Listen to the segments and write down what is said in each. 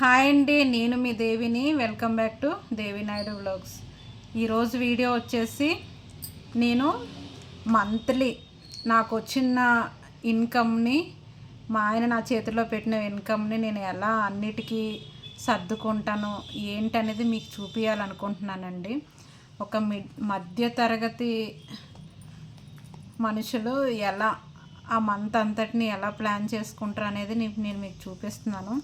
Hi అండి నేను మీ దేవిని. Welcome back to Devi Naidu vlogs. ఈరోజు వీడియో వచ్చేసి నేను మంత్లీ నాకు వచ్చిన ఇన్కమ్ని మా ఆయన నా చేతిలో పెట్టిన ఇన్కమ్ని నేను ఎలా అన్నిటికీ సర్దుకుంటాను ఏంటనేది మీకు చూపించాలనుకుంటున్నానండి ఒక మి మధ్య తరగతి మనుషులు ఎలా ఆ మంత్ అంతటిని ఎలా ప్లాన్ చేసుకుంటారు అనేది నేను మీకు చూపిస్తున్నాను.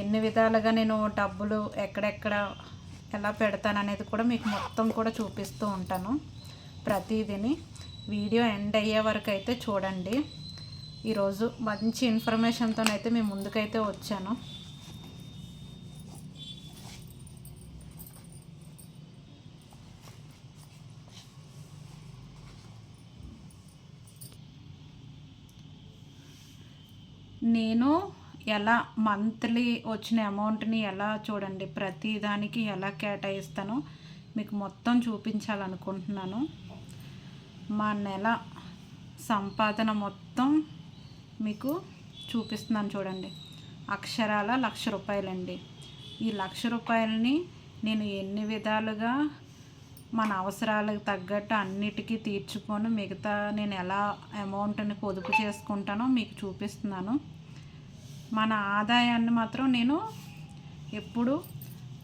ఎన్ని విధాలుగా నేను డబ్బులు ఎక్కడెక్కడ ఎలా పెడతాను అనేది కూడా మీకు మొత్తం కూడా చూపిస్తూ ఉంటాను ప్రతిదిని. వీడియో ఎండ్ అయ్యే వరకు అయితే చూడండి. ఈరోజు మంచి ఇన్ఫర్మేషన్తోనైతే మేము ముందుకైతే వచ్చాను. నేను ఎలా మంత్లీ వచ్చిన అమౌంట్ని ఎలా చూడండి? ప్రతి దానికి ఎలా కేటాయిస్తానో మీకు మొత్తం చూపించాలనుకుంటున్నాను. మా నెల సంపాదన మొత్తం మీకు చూపిస్తున్నాను చూడండి. అక్షరాల లక్ష రూపాయలండి. ఈ లక్ష రూపాయలని నేను ఎన్ని విధాలుగా మన అవసరాలకు తగ్గట్టు అన్నిటికీ తీర్చుకొని మిగతా నేను ఎలా అమౌంట్ని పొదుపు చేసుకుంటానో మీకు చూపిస్తున్నాను. మన ఆదాయాన్ని మాత్రం నేను ఎప్పుడు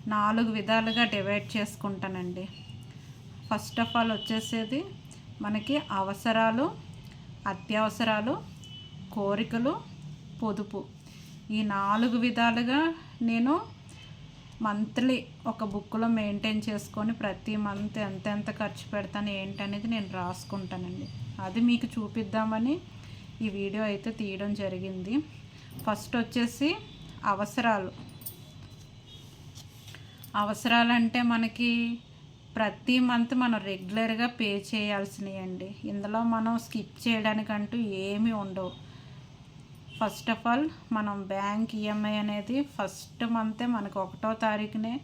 నాలుగు విధాలుగా డివైడ్ చేసుకుంటానండి. ఫస్ట్ ఆఫ్ ఆల్ వచ్చేసేది మనకి అవసరాలు అత్యవసరాలు కోరికలు పొదుపు. ఈ నాలుగు విధాలుగా నేను మంత్లీ ఒక బుక్లో మెయింటైన్ చేసుకొని ప్రతి మంత్ ఎంతెంత ఖర్చు పెడతాను ఏంటనేది నేను రాసుకుంటానండి. అది మీకు చూపిద్దామని ఈ వీడియో అయితే తీయడం జరిగింది. ఫస్ట్ వచ్చేసి అవసరాలు. అవసరాలంటే మనకి ప్రతి మంత్ మనం రెగ్యులర్గా పే చేయాల్సినవి అండి ఇందులో మనం స్కిప్ చేయడానికంటూ ఏమీ ఉండవు. ఫస్ట్ ఆఫ్ ఆల్ మనం బ్యాంక్ ఈఎంఐ అనేది ఫస్ట్ మంతే మనకు ఒకటో తారీఖునే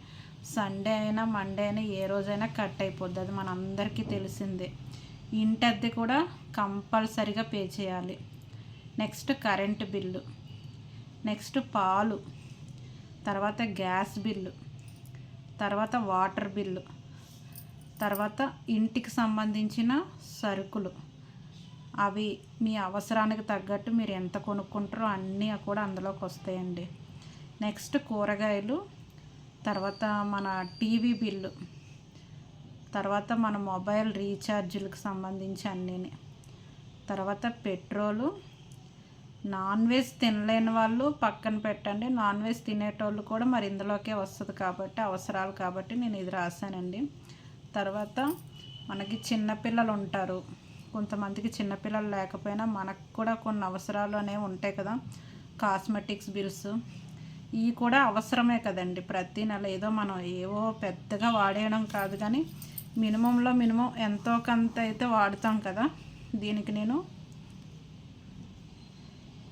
సండే అయినా మండే అయినా ఏ రోజైనా కట్ అయిపోద్ది. అది మన అందరికీ తెలిసిందే. ఇంటి అద్దె కూడా కంపల్సరిగా పే చేయాలి. Next current bill. నెక్స్ట్ పాలు తర్వాత గ్యాస్ బిల్లు తర్వాత వాటర్ బిల్లు తర్వాత ఇంటికి సంబంధించిన సరుకులు. అవి మీ అవసరానికి తగ్గట్టు మీరు ఎంత కొనుక్కుంటారో అన్నీ కూడా అందులోకి వస్తాయండి. నెక్స్ట్ కూరగాయలు తర్వాత మన టీవీ బిల్లు తర్వాత మన మొబైల్ రీఛార్జీలకు సంబంధించి అన్నీ తర్వాత పెట్రోలు నాన్ వెజ్ తినలేని వాళ్ళు పక్కన పెట్టండి. నాన్ వెజ్ తినేటోళ్ళు కూడా మరి ఇందులోకే వస్తుంది కాబట్టి అవసరాలు కాబట్టి నేను ఇది రాశానండి. తర్వాత మనకి చిన్నపిల్లలు ఉంటారు. కొంతమందికి చిన్నపిల్లలు లేకపోయినా మనకు కూడా కొన్ని అవసరాలు అనేవి ఉంటాయి కదా. Cosmetics bills. ఇవి కూడా అవసరమే కదండి. ప్రతి నెల ఏదో మనం ఏవో పెద్దగా వాడేయడం కాదు కానీ మినిమంలో మినిమం ఎంతో కొంత అయితే వాడుతాం కదా. దీనికి నేను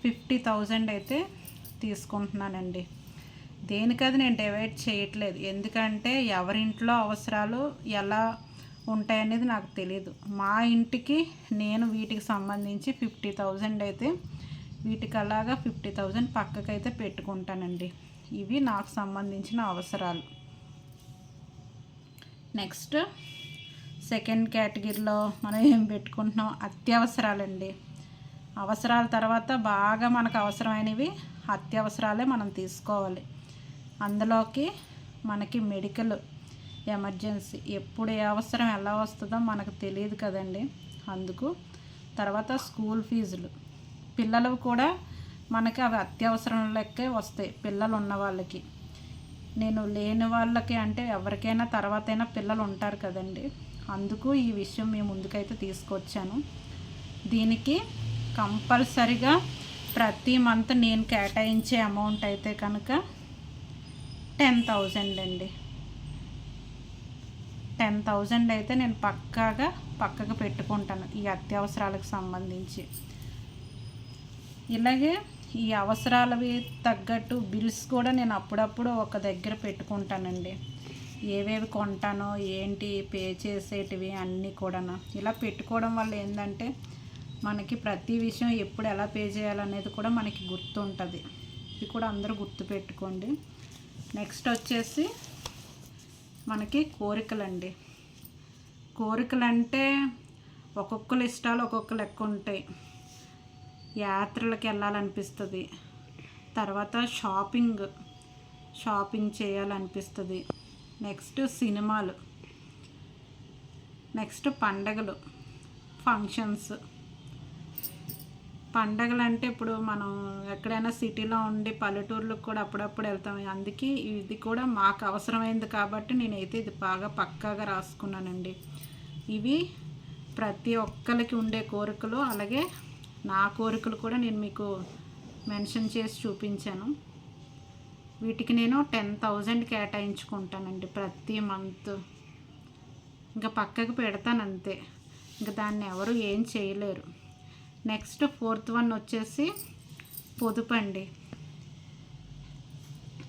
ఫిఫ్టీ థౌజండ్ అయితే తీసుకుంటున్నానండి. దేనికది నేను డివైడ్ చేయట్లేదు. ఎందుకంటే ఎవరింట్లో అవసరాలు ఎలా ఉంటాయనేది నాకు తెలియదు మా ఇంటికి నేను వీటికి సంబంధించి ఫిఫ్టీ థౌజండ్ అయితే వీటికి అలాగా ఫిఫ్టీ థౌజండ్ పక్కకైతే పెట్టుకుంటానండి. ఇవి నాకు సంబంధించిన అవసరాలు. నెక్స్ట్ సెకండ్ కేటగిరీలో మనం ఏం పెట్టుకుంటున్నాం? అత్యవసరాలండి. అవసరాల తర్వాత బాగా మనకు అవసరమైనవి అత్యవసరాలే మనం తీసుకోవాలి. అందులోకి మనకి మెడికల్ ఎమర్జెన్సీ ఎప్పుడు ఏ అవసరం ఎలా వస్తుందో మనకు తెలియదు కదండి. అందుకు తర్వాత స్కూల్ ఫీజులు. పిల్లలు కూడా మనకి అవి అత్యవసరం లెక్కే వస్తాయి పిల్లలు ఉన్న వాళ్ళకి. నేను లేని వాళ్ళకి అంటే ఎవరికైనా తర్వాత అయినా పిల్లలు ఉంటారు కదండి. అందుకు ఈ విషయం మేము ముందుకైతే తీసుకొచ్చాను. దీనికి కంపల్సరిగా ప్రతి మంత్ నేను కేటాయించే అమౌంట్ అయితే కనుక టెన్ థౌజండ్ అండి. టెన్ థౌజండ్ అయితే నేను పక్కాగా పక్కకు పెట్టుకుంటాను ఈ అత్యవసరాలకు సంబంధించి. ఇలాగే ఈ అవసరాలవి తగ్గట్టు బిల్స్ కూడా నేను అప్పుడప్పుడు ఒక దగ్గర పెట్టుకుంటానండి. ఏవేవి కొంటానో ఏంటి పే చేసేటివి అన్నీ కూడా ఇలా పెట్టుకోవడం వల్ల ఏంటంటే మనకి ప్రతి విషయం ఎప్పుడు ఎలా పే చేయాలనేది కూడా మనకి గుర్తుంటుంది. ఇది కూడా అందరూ గుర్తుపెట్టుకోండి. నెక్స్ట్ వచ్చేసి మనకి కోరికలండి. కోరికలు అంటే ఒక్కొక్కరు ఇష్టాలు ఒక్కొక్క లెక్క ఉంటాయి. యాత్రలకు వెళ్ళాలనిపిస్తుంది. తర్వాత షాపింగ్ షాపింగ్ చేయాలనిపిస్తుంది. నెక్స్ట్ సినిమాలు. నెక్స్ట్ పండగలు. ఫంక్షన్స్. పండగలు అంటే ఇప్పుడు మనం ఎక్కడైనా సిటీలో ఉండి పల్లెటూర్లకు కూడా అప్పుడప్పుడు వెళ్తాం. అందుకే ఇది కూడా మాకు అవసరమైంది కాబట్టి నేనైతే ఇది బాగా పక్కాగా రాసుకున్నానండి. ఇవి ప్రతి ఒక్కరికి ఉండే కోరికలు అలాగే నా కోరికలు కూడా నేను మీకు మెన్షన్ చేసి చూపించాను. వీటికి నేను టెన్ థౌజండ్ కేటాయించుకుంటానండి ప్రతి మంత్. ఇంకా పక్కకు పెడతాను అంతే. ఇంకా దాన్ని ఎవరు ఏం చేయలేరు. నెక్స్ట్ ఫోర్త్ వన్ వచ్చేసి పొదుపు అండి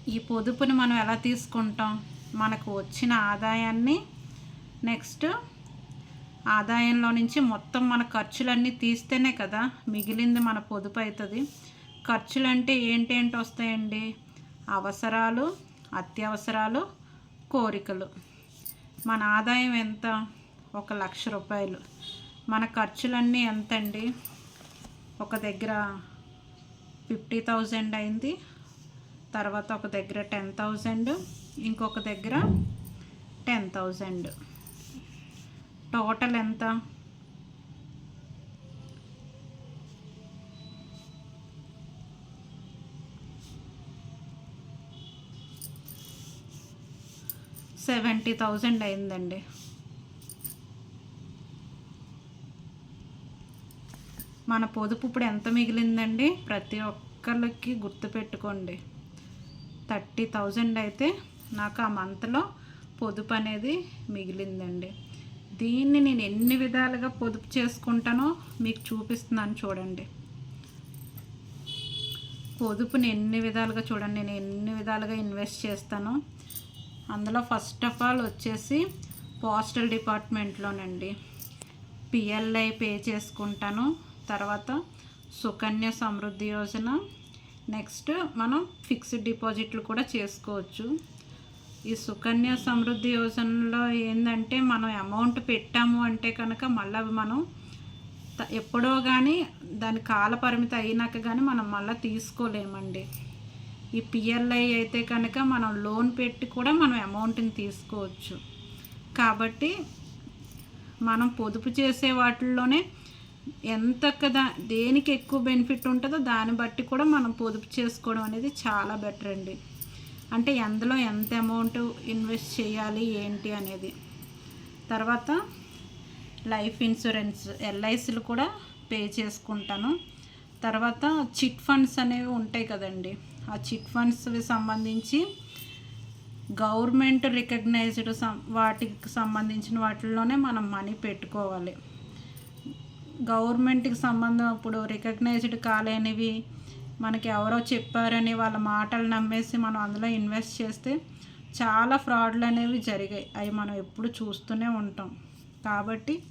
ఈ పొదుపుని మనం ఎలా తీసుకుంటాం? మనకు వచ్చిన ఆదాయాన్ని నెక్స్ట్ ఆదాయంలో నుంచి మొత్తం మన ఖర్చులన్నీ తీస్తేనే కదా మిగిలింది మన పొదుపు అవుతుంది ఖర్చులు అంటే ఏంటేంటి వస్తాయండి? అవసరాలు అత్యవసరాలు కోరికలు. మన ఆదాయం ఎంత? ఒక లక్ష రూపాయలు. మన ఖర్చులన్నీ ఎంత అండి ఒక దగ్గర ఫిఫ్టీ థౌజండ్ అయింది. తర్వాత ఒక దగ్గర టెన్ థౌజండ్ ఇంకొక దగ్గర టెన్ థౌజండ్. టోటల్ ఎంత? సెవెంటీ థౌజండ్ అయిందండి. మన పొదుపు ఇప్పుడు ఎంత మిగిలిందండి? ప్రతి ఒక్కరికి గుర్తుపెట్టుకోండి థర్టీ థౌజండ్ అయితే నాకు ఆ మంత్లో పొదుపు అనేది మిగిలిందండి. దీన్ని నేను ఎన్ని విధాలుగా పొదుపు చేసుకుంటానో మీకు చూపిస్తున్నాను చూడండి. పొదుపుని ఎన్ని విధాలుగా చూడండి నేను ఎన్ని విధాలుగా ఇన్వెస్ట్ చేస్తాను. అందులో ఫస్ట్ ఆఫ్ ఆల్ వచ్చేసి పోస్టల్ డిపార్ట్మెంట్లోనండి. పిఎల్ఐ పే చేసుకుంటాను. తర్వాత సుకన్య సమృద్ధి యోజన. నెక్స్ట్ మనం ఫిక్స్డ్ డిపాజిట్లు కూడా చేసుకోవచ్చు. ఈ సుకన్య సమృద్ధి యోజనలో ఏంటంటే మనం అమౌంట్ పెట్టాము అంటే కనుక మళ్ళీ అవి మనం ఎప్పుడో కానీ దాని కాల పరిమితి అయినాక కానీ మనం మళ్ళీ తీసుకోలేమండి. ఈ పిఎల్ఐ అయితే కనుక మనం లోన్ పెట్టి కూడా మనం అమౌంట్ని తీసుకోవచ్చు. కాబట్టి మనం పొదుపు చేసే వాటిల్లోనే ఎంత కదా దేనికి ఎక్కువ బెనిఫిట్ ఉంటుందో దాన్ని బట్టి కూడా మనం పొదుపు చేసుకోవడం అనేది చాలా బెటర్ అండి. అంటే ఎందులో ఎంత అమౌంట్ ఇన్వెస్ట్ చేయాలి ఏంటి అనేది. తర్వాత లైఫ్ ఇన్సూరెన్స్ ఎల్ఐసిలు కూడా పే చేసుకుంటాను. తర్వాత చిట్ ఫండ్స్ అనేవి ఉంటాయి కదండి. ఆ చిట్ ఫండ్స్కి సంబంధించి గవర్నమెంట్ రికగ్నైజ్డ్ సం వాటికి సంబంధించిన వాటిల్లోనే మనం మనీ పెట్టుకోవాలి. గవర్నమెంట్కి సంబంధం ఇప్పుడు రికగ్నైజ్డ్ కాలేనివి మనకి ఎవరో చెప్పారని వాళ్ళ మాటలు నమ్మేసి మనం అందులో ఇన్వెస్ట్ చేస్తే చాలా ఫ్రాడ్లు అనేవి జరిగాయి. అవి మనం ఎప్పుడు చూస్తూనే ఉంటాం. కాబట్టి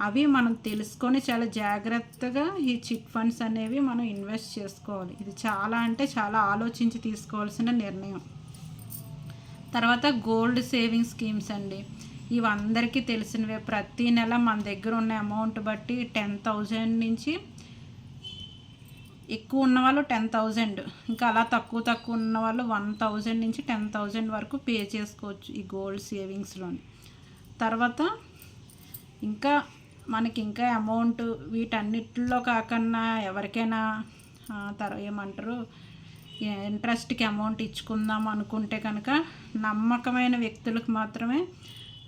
అవి మనం తెలుసుకొని చాలా జాగ్రత్తగా ఈ చిట్ ఫండ్స్ అనేవి మనం ఇన్వెస్ట్ చేసుకోవాలి. ఇది చాలా అంటే చాలా ఆలోచించి తీసుకోవాల్సిన నిర్ణయం. తర్వాత గోల్డ్ సేవింగ్ స్కీమ్స్ అండి. ఇవి అందరికీ తెలిసినవే. ప్రతి నెల మన దగ్గర ఉన్న అమౌంట్ బట్టి టెన్ థౌజండ్ నుంచి ఎక్కువ ఉన్న వాళ్ళు టెన్ థౌజండ్ ఇంకా అలా తక్కువ తక్కువ ఉన్న వాళ్ళు వన్ థౌజండ్ నుంచి టెన్ థౌజండ్ వరకు పే చేసుకోవచ్చు ఈ గోల్డ్ సేవింగ్స్లోని తర్వాత ఇంకా మనకి ఇంకా అమౌంట్ వీటన్నిటిలో కాకుండా ఎవరికైనా తర ఏమంటారు ఇంట్రెస్ట్కి అమౌంట్ ఇచ్చుకుందాం అనుకుంటే కనుక నమ్మకమైన వ్యక్తులకు మాత్రమే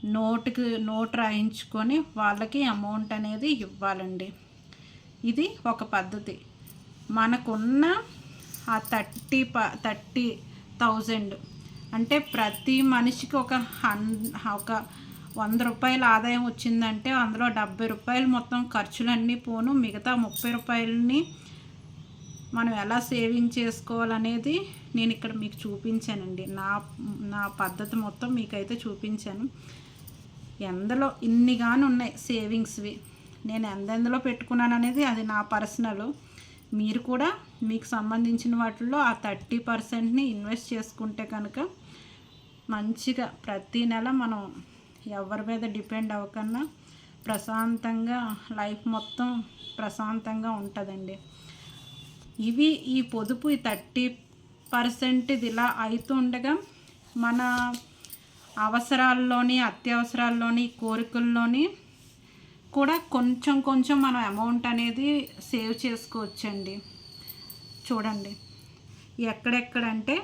నోటుకి నోట్ రాయించుకొని వాళ్ళకి అమౌంట్ అనేది ఇవ్వాలండి. ఇది ఒక పద్ధతి. మనకున్న ఆ థర్టీ ప థర్టీ థౌజండ్ అంటే ప్రతి మనిషికి ఒక హన్ ఒక వంద రూపాయల ఆదాయం వచ్చిందంటే అందులో డెబ్బై రూపాయలు మొత్తం ఖర్చులన్నీ పోను. మిగతా ముప్పై రూపాయలని మనం ఎలా సేవింగ్ చేసుకోవాలనేది నేను ఇక్కడ మీకు చూపించానండి. నా నా పద్ధతి మొత్తం మీకైతే చూపించాను. ఎందులో ఇన్ని కానీ ఉన్నాయి సేవింగ్స్వి. నేను ఎందెందులో పెట్టుకున్నాను అనేది అది నా పర్సనల్. మీరు కూడా మీకు సంబంధించిన వాటిల్లో ఆ థర్టీ పర్సెంట్ని ఇన్వెస్ట్ చేసుకుంటే కనుక మంచిగా ప్రతి నెల మనం ఎవరి మీద డిపెండ్ అవ్వకన్నా ప్రశాంతంగా లైఫ్ మొత్తం ప్రశాంతంగా ఉంటుందండి. ఇవి ఈ పొదుపు ఈ థర్టీ పర్సెంట్ ఇది ఇలా అవుతుండగా మన అవసరాల్లోని అత్యవసరాల్లోని కోరికల్లోని కూడా కొంచెం కొంచెం మనం అమౌంట్ అనేది సేవ్ చేసుకోవచ్చండి. చూడండి. ఎక్కడెక్కడంటే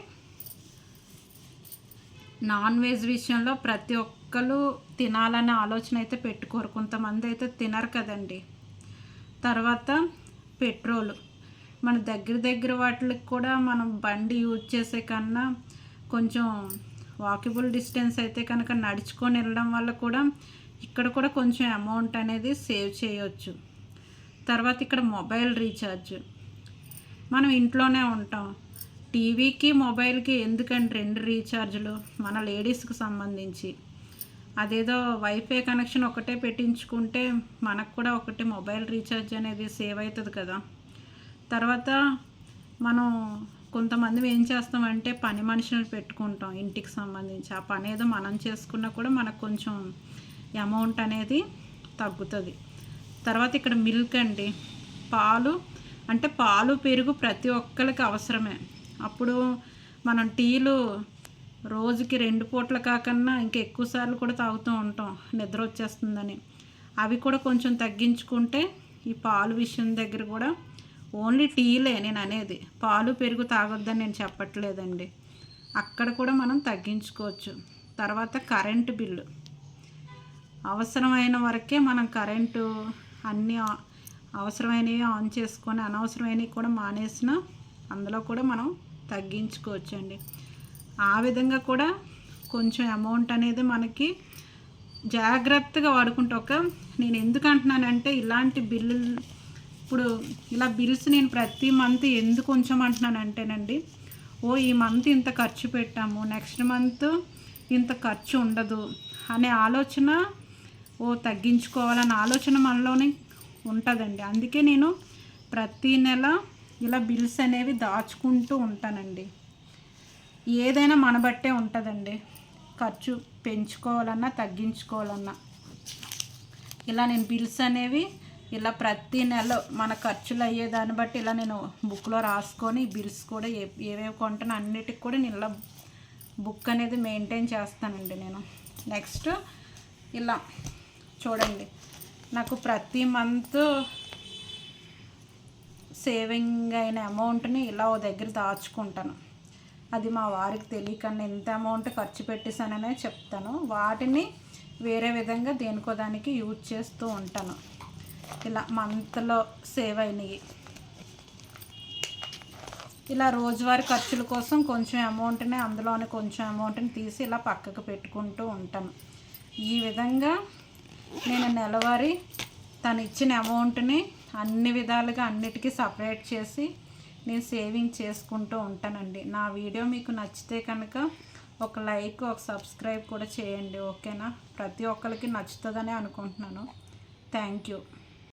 నాన్ వెజ్ విషయంలో ప్రతి ఒక్కరు తినాలనే ఆలోచన అయితే పెట్టుకోరు. కొంతమంది అయితే తినరు కదండి. తర్వాత పెట్రోల్. మన దగ్గర దగ్గర వాటికి కూడా మనం బండి యూజ్ చేసే కన్నా కొంచెం వాకబుల్ డిస్టెన్స్ అయితే కనుక నడుచుకొని వెళ్ళడం వల్ల కూడా ఇక్కడ కూడా కొంచెం అమౌంట్ అనేది సేవ్ చేయొచ్చు. తర్వాత ఇక్కడ మొబైల్ రీఛార్జ్. మనం ఇంట్లోనే ఉంటాం. టీవీకి మొబైల్కి ఎందుకంటే రెండు రీఛార్జ్లు? మన లేడీస్కి సంబంధించి. అదేదో వైఫై కనెక్షన్ ఒకటే పెట్టించుకుంటే మనకు కూడా ఒకటి మొబైల్ రీఛార్జ్ అనేది సేవ్ అవుతుంది కదా. తర్వాత మనం కొంతమంది ఏం చేస్తామంటే పని మనుషులను పెట్టుకుంటాం ఇంటికి సంబంధించి. ఆ పని ఏదో మనం చేసుకున్నా కూడా మనకు కొంచెం అమౌంట్ అనేది తగ్గుతుంది. తర్వాత ఇక్కడ మిల్క్ అండి. పాలు అంటే పాలు పెరుగు ప్రతి ఒక్కరికి అవసరమే. అప్పుడు మనం టీలు రోజుకి రెండు పూట్ల కాకన్నా ఇంకా ఎక్కువ సార్లు కూడా తాగుతూ ఉంటాం. నిద్ర వచ్చేస్తుందని. అవి కూడా కొంచెం తగ్గించుకుంటే ఈ పాలు విషయం దగ్గర కూడా ఓన్లీ టీలే నేను అనేది పాలు పెరుగు తాగొద్దని నేను చెప్పట్లేదండి. అక్కడ కూడా మనం తగ్గించుకోవచ్చు. తర్వాత కరెంటు బిల్లు. అవసరమైన వరకే మనం కరెంటు అన్నీ అవసరమైనవి ఆన్ చేసుకొని అనవసరమైనవి కూడా మానేసిన అందులో కూడా మనం తగ్గించుకోవచ్చండి. ఆ విధంగా కూడా కొంచెం అమౌంట్ అనేది మనకి జాగ్రత్తగా వాడుకుంటూ ఒక నేను ఎందుకు అంటున్నానంటే ఇలాంటి బిల్లులు ఇప్పుడు ఇలా బిల్స్ నేను ప్రతి మంత్ ఎందుకు ఉంచమంటున్నానంటేనండి ఓ ఈ మంత్ ఇంత ఖర్చు పెట్టాము నెక్స్ట్ మంత్ ఇంత ఖర్చు ఉండదు అనే ఆలోచన ఓ తగ్గించుకోవాలన్న ఆలోచన మనలోనే ఉంటుందండి. అందుకే నేను ప్రతి నెల ఇలా బిల్స్ అనేవి దాచుకుంటూ ఉంటానండి. ఏదైనా మన బట్టే ఉంటుందండి. ఖర్చు పెంచుకోవాలన్నా తగ్గించుకోవాలన్నా. ఇలా నేను బిల్స్ అనేవి ఇలా ప్రతి నెల మన ఖర్చులు అయ్యేదాన్ని బట్టి ఇలా నేను బుక్లో రాసుకొని బిల్స్ కూడా ఏ ఏవేవి కొంటానో అన్నిటికి కూడా నేను ఇలా బుక్ అనేది మెయింటైన్ చేస్తానండి నేను. నెక్స్ట్ ఇలా చూడండి. నాకు ప్రతి మంత్ సేవింగ్ అయిన అమౌంట్ని ఇలా ఓ దగ్గర దాచుకుంటాను. అది మా వారికి తెలియకుండా ఎంత అమౌంట్ ఖర్చు పెట్టేశాననే చెప్తాను. వాటిని వేరే విధంగా దేనికో దానికి యూజ్ చేస్తూ ఉంటాను. ఇలా మంత్లో సేవ్ అయినవి ఇలా రోజువారీ ఖర్చుల కోసం కొంచెం అమౌంట్ని అందులోనే కొంచెం అమౌంట్ని తీసి ఇలా పక్కకు పెట్టుకుంటూ ఉంటాను. ఈ విధంగా నేను నెలవారీ తను ఇచ్చిన అమౌంట్ని అన్ని విధాలుగా అన్నిటికీ సపరేట్ చేసి నేను సేవింగ్ చేసుకుంటూ ఉంటానండి. నా వీడియో మీకు నచ్చితే కనుక ఒక లైక్ ఒక సబ్స్క్రైబ్ కూడా చేయండి. ఓకేనా? ప్రతి ఒక్కరికి నచ్చుతుందని అనుకుంటున్నాను. Thank you.